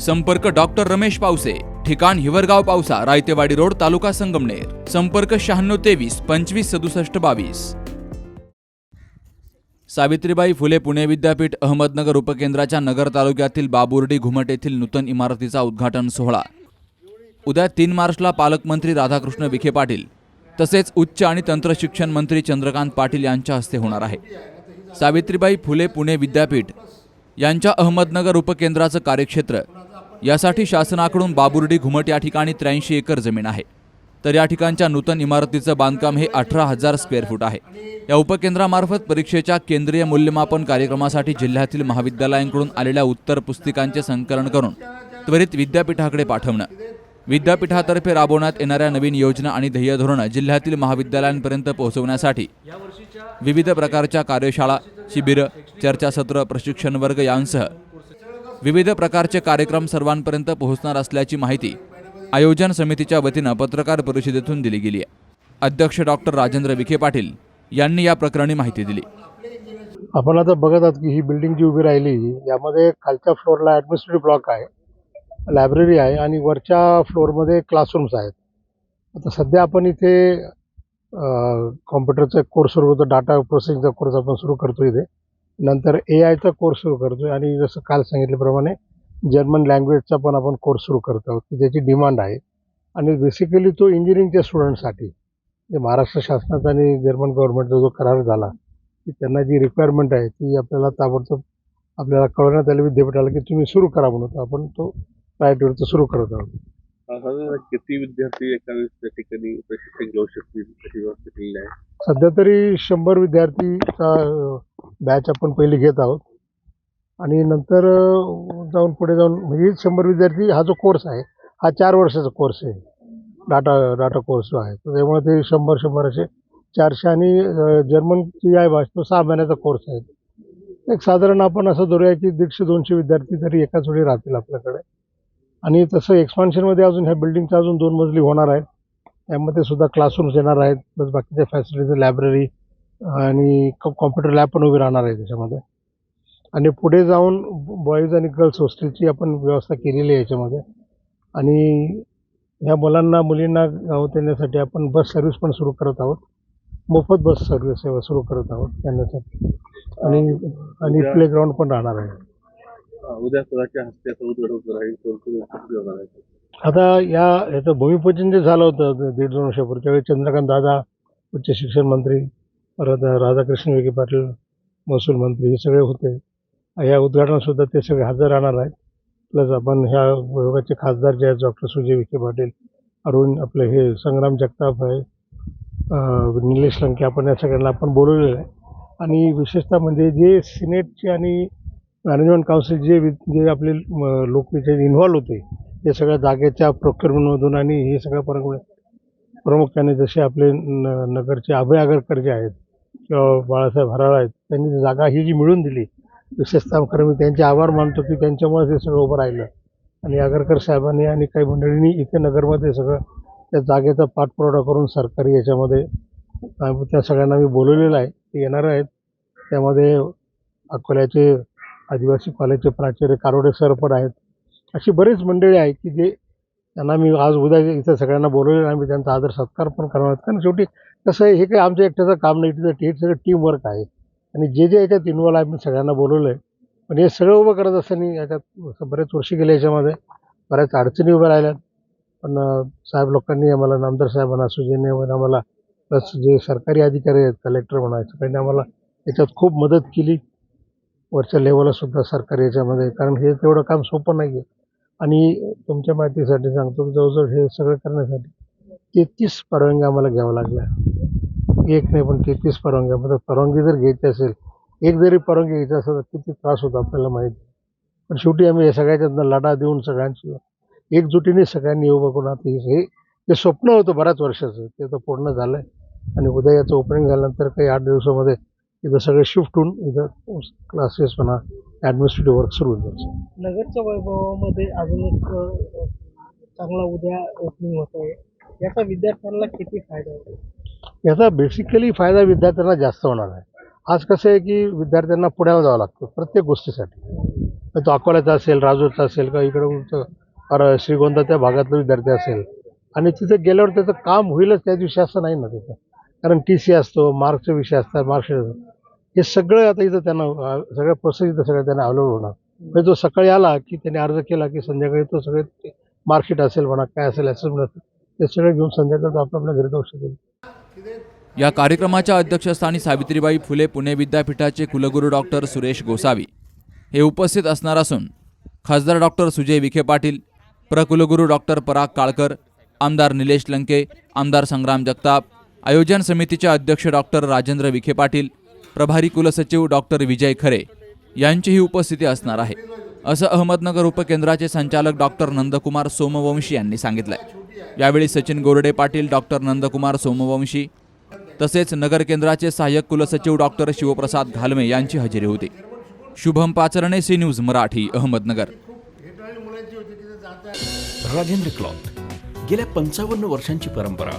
संपर्क डॉक्टर रमेश पावसे ठिकाण हिवरगाव पावसा रायतेवाडी रोड तालुका संगमनेर. संपर्क शहाण्णव तेवीस पंचवीस सदुसष्ट बावीस. सावित्रीबाई फुले पुणे विद्यापीठ अहमदनगर उपकेंद्राच्या नगर तालुक्यातील बाबुर्डी घुमट येथील नूतन इमारतीचा उद्घाटन सोहळा. उद्या तीन मार्चला पालकमंत्री राधाकृष्ण विखे पाटील तसेच उच्च आणि तंत्रशिक्षण मंत्री चंद्रकांत पाटील यांच्या हस्ते होणार आहे. सावित्रीबाई फुले पुणे विद्यापीठ यांच्या अहमदनगर उपकेंद्राचं कार्यक्षेत्र. यासाठी शासनाकडून बाबुर्डी घुमट या ठिकाणी त्र्याऐंशी एकर जमीन आहे. तर या ठिकाणच्या नूतन इमारतीचं बांधकाम हे अठरा हजार स्क्वेअर फूट आहे. या उपकेंद्रामार्फत परीक्षेच्या केंद्रीय मूल्यमापन कार्यक्रमासाठी जिल्ह्यातील महाविद्यालयांकडून आलेल्या उत्तर पुस्तिकांचे संकलन करून त्वरित विद्यापीठाकडे पाठवणं. विद्यापीठातर्फे राबवण्यात येणाऱ्या नवीन योजना आणि ध्येयधोरणं जिल्ह्यातील महाविद्यालयांपर्यंत पोहोचवण्यासाठी विविध प्रकारच्या कार्यशाळा शिबिरं चर्चासत्र प्रशिक्षण वर्ग यांसह विविध प्रकारचे कार्यक्रम सर्वांपर्यंत पोहोचणार असल्याची माहिती आयोजन समितीच्या वतीनं पत्रकार परिषदेतून दिली गेली आहे. अध्यक्ष डॉक्टर राजेंद्र विखे पाटील यांनी या प्रकरणी माहिती दिली. आपण आता बघत आहात की ही बिल्डिंग जी उभी राहिली यामध्ये खालच्या फ्लोअरला ॲडमिनिस्ट्रेटिव्ह ब्लॉक आहे. लायब्ररी आहे आणि वरच्या फ्लोअरमध्ये क्लासरूम्स आहेत. आता सध्या आपण इथे कॉम्प्युटरचा कोर्स सुरू होतो डाटा प्रोसेसिंगचा कोर्स आपण सुरू करतो इथे. नंतर ए आयचा कोर्स सुरू करतो आणि जसं काल सांगितल्याप्रमाणे जर्मन लँग्वेजचा पण आपण कोर्स सुरू करतो आहोत की ज्याची डिमांड आहे. आणि बेसिकली तो इंजिनिअरिंगच्या स्टुडंटसाठी जे महाराष्ट्र शासनाचा आणि जर्मन गव्हर्नमेंटचा जो करार झाला की त्यांना जी रिक्वायरमेंट आहे ती आपल्याला ताबडतोब आपल्याला कळवण्यात आलं. विद्यापीठाला की तुम्ही सुरू करा म्हणून. आपण तो प्रायव्हेटवरचं सुरू करत आहोत साधारण किती विद्यार्थी एका त्या ठिकाणी प्रशिक्षण घेऊ शकतील व्यवस्था केलेली आहे? सध्या तरी शंभर विद्यार्थीचा बॅच आपण पहिले घेत आहोत. आणि नंतर अं, जाऊन पुढे जाऊन म्हणजे शंभर विद्यार्थी हा जो कोर्स आहे हा चार वर्षाचा कोर्स आहे. डाटा डाटा कोर्स जो आहे. तर त्यामुळे ते शंभर शंभर असे चारशे आणि अं, जर्मनची आहे भाषा तो सहा महिन्याचा कोर्स आहे. एक साधारण आपण असं धरूया की दीडशे दोनशे विद्यार्थी तरी एकाच वेळी राहतील आपल्याकडे. आणि तसं एक्सपान्शनमध्ये अजून ह्या बिल्डिंगचा अजून दोन मजली होणार आहे त्यामध्ये सुद्धा क्लासरूम्स येणार आहेत. प्लस बाकीच्या फॅसिलिटीज लायब्ररी आणि कॉम्प्युटर लॅब पण उभी राहणार आहे त्याच्यामध्ये. आणि पुढे जाऊन बॉईज आणि गर्ल्स हॉस्टेलची आपण व्यवस्था केलेली आहे याच्यामध्ये. आणि ह्या मुलांना मुलींना गावात येण्यासाठी आपण बस सर्व्हिस पण सुरू करत आहोत. मोफत बस सर्व्हिस सेवा सुरू करत आहोत येण्यासाठी आणि आणि प्ले ग्राउंड पण राहणार आहे. उद्या कुणाच्या हस्ते उद्घाटन होणार आहे होणार आहे आता या याचं भूमिपूजन जे झालं होतं दीड दोन वर्षापूर्वी त्यावेळी चंद्रकांत दादा उच्च शिक्षण मंत्री परत राधाकृष्ण विखे पाटील महसूल मंत्री हे सगळे होते. या उद्घाटनात ते सगळे हजर राहणार आहेत. प्लस आपण ह्या विभागाचे खासदार जे आहेत डॉक्टर सुजय विखे पाटील अरुण आपले हे संग्राम जगताप आहे निलेश लंके आपण या सगळ्यांना आपण बोलवलेलं आहे. आणि विशेषतः म्हणजे जे सिनेटचे आणि मॅनेजमेंट काउन्सिल जे वि- जे आपले म, लोक जे इन्व्हॉल्व होते हे सगळ्या जागेच्या प्रोक्युरमेंटमधून आणि हे सगळ्या परंपरे प्रामुख्याने जसे आपले न नगरचे अभय आगरकर जे आहेत किंवा बाळासाहेब हराळ आहेत त्यांनी जागा ही जी मिळून दिली विशेषतः खरं मी त्यांचे आभार मानतो की त्यांच्यामुळे हे सगळं उभं राहिलं. आणि आगरकर साहेबांनी आणि काही मंडळींनी इथे नगरमध्ये सगळं त्या जागेचा पाठपुरावा करून सरकारी याच्यामध्ये त्या सगळ्यांना मी बोलवलेलं आहे ते येणार आहेत. त्यामध्ये अकोल्याचे आदिवासी कॉलेजचे प्राचार्य कारोडे सर पण आहेत. अशी बरीच मंडळी आहेत की जे त्यांना मी आज उद्या इथं सगळ्यांना बोलवलेलं आणि मी त्यांचा आदर सत्कार पण करणार आहेत. कारण शेवटी कसं आहे हे काही आमच्या एकट्याचं काम नाही तिथं हे सगळं टीमवर्क आहे. आणि जे जे याच्यात इन्वॉल्व आहे मी सगळ्यांना बोलवलं आहे पण हे सगळं उभं करत असताना याच्यात असं बरेच वर्ष गेले याच्यामध्ये. बऱ्याच अडचणी उभ्या राहिल्यात. पण साहेब लोकांनी आम्हाला नामदार साहेबांना सुजयने आम्हाला प्लस जे सरकारी अधिकारी आहेत कलेक्टर म्हणा सगळ्यांनी आम्हाला याच्यात खूप मदत केली. वरच्या लेवलला सुद्धा सरकारी याच्यामध्ये कारण हे तेवढं काम सोपं नाही आहे आणि तुमच्या माहितीसाठी सांगतो जवळजवळ हे सगळं करण्यासाठी तेहतीस परवानग्या आम्हाला घ्यावं लागल्या. एक नाही पण तेहतीस परवानग्या म्हणजे परवानगी जर घ्यायची असेल एक जरी परवानगी घ्यायची असेल तर किती त्रास होतो आपल्याला माहिती. पण शेवटी आम्ही सगळ्याच्या लढा देऊन सगळ्यांची एकजुटीने सगळ्यांनी येऊ बघून आता हे हे जे स्वप्न होतं बऱ्याच वर्षाचं. ते तर पूर्ण झालं आहे आणि उद्या याचं ओपनिंग झाल्यानंतर काही आठ दिवसामध्ये इथं सगळे शिफ्ट होऊन इथं क्लासेस म्हणा ॲडमिनिस्ट्रेटिव्ह वर्क सुरू होईल त्याचं. नगरच्या वैभवामध्ये अजून एक अ, चांगला उद्या ओपनिंग होत आहे. याचा विद्यार्थ्यांना किती फायदा होतो याचा बेसिकली फायदा विद्यार्थ्यांना जास्त होणार आहे. आज कसं आहे की विद्यार्थ्यांना पुण्याला जावं लागतं प्रत्येक गोष्टीसाठी. मग तो अकोल्याचा असेल राजूरचा असेल किंवा इकडं अरे श्रीगोंदा त्या भागातला विद्यार्थी असेल. आणि तिथे गेल्यावर त्याचं काम होईलच त्या दिवशी असं नाही ना तिथं. कारण टी सी असतो मार्कचे विषय असतात मार्कशीट हे सगळं आता इथं त्यांना सगळ्या सगळं प्रोसेस इथं सगळं त्यांना अवेलेबल होणार. म्हणजे तो सकाळी आला की त्याने अर्ज केला की संध्याकाळी तो सगळे मार्कशीट असेल म्हणा काय असेल असेल ते सगळं घेऊन संध्याकाळी तो आपल्या आपल्या घरी जाऊ शकेल. या कार्यक्रमाच्या अध्यक्षस्थानी सावित्रीबाई फुले पुणे विद्यापीठाचे कुलगुरू डॉक्टर सुरेश गोसावी. हे उपस्थित असणार असून खासदार डॉक्टर सुजय विखे पाटील प्रकुलगुरू डॉक्टर पराग काळकर आमदार निलेश लंके आमदार संग्राम जगताप आयोजन समितीचे अध्यक्ष डॉक्टर राजेंद्र विखे पाटील प्रभारी कुलसचिव डॉक्टर विजय खरे यांचीही उपस्थिती असणार आहे. असं अहमदनगर उपकेंद्राचे संचालक डॉक्टर नंदकुमार सोमवंशी यांनी सांगितलंय. यावेळी सचिन गोरडे पाटील डॉक्टर नंदकुमार सोमवंशी तसेच नगर केंद्राचे सहाय्यक कुलसचिव डॉक्टर शिवप्रसाद घालमे यांची हजेरी होती. Shubham Pacharne C news Marathi Ahmednagar. Rajendra cloth गेल्या पंचावन्न वर्षांची परंपरा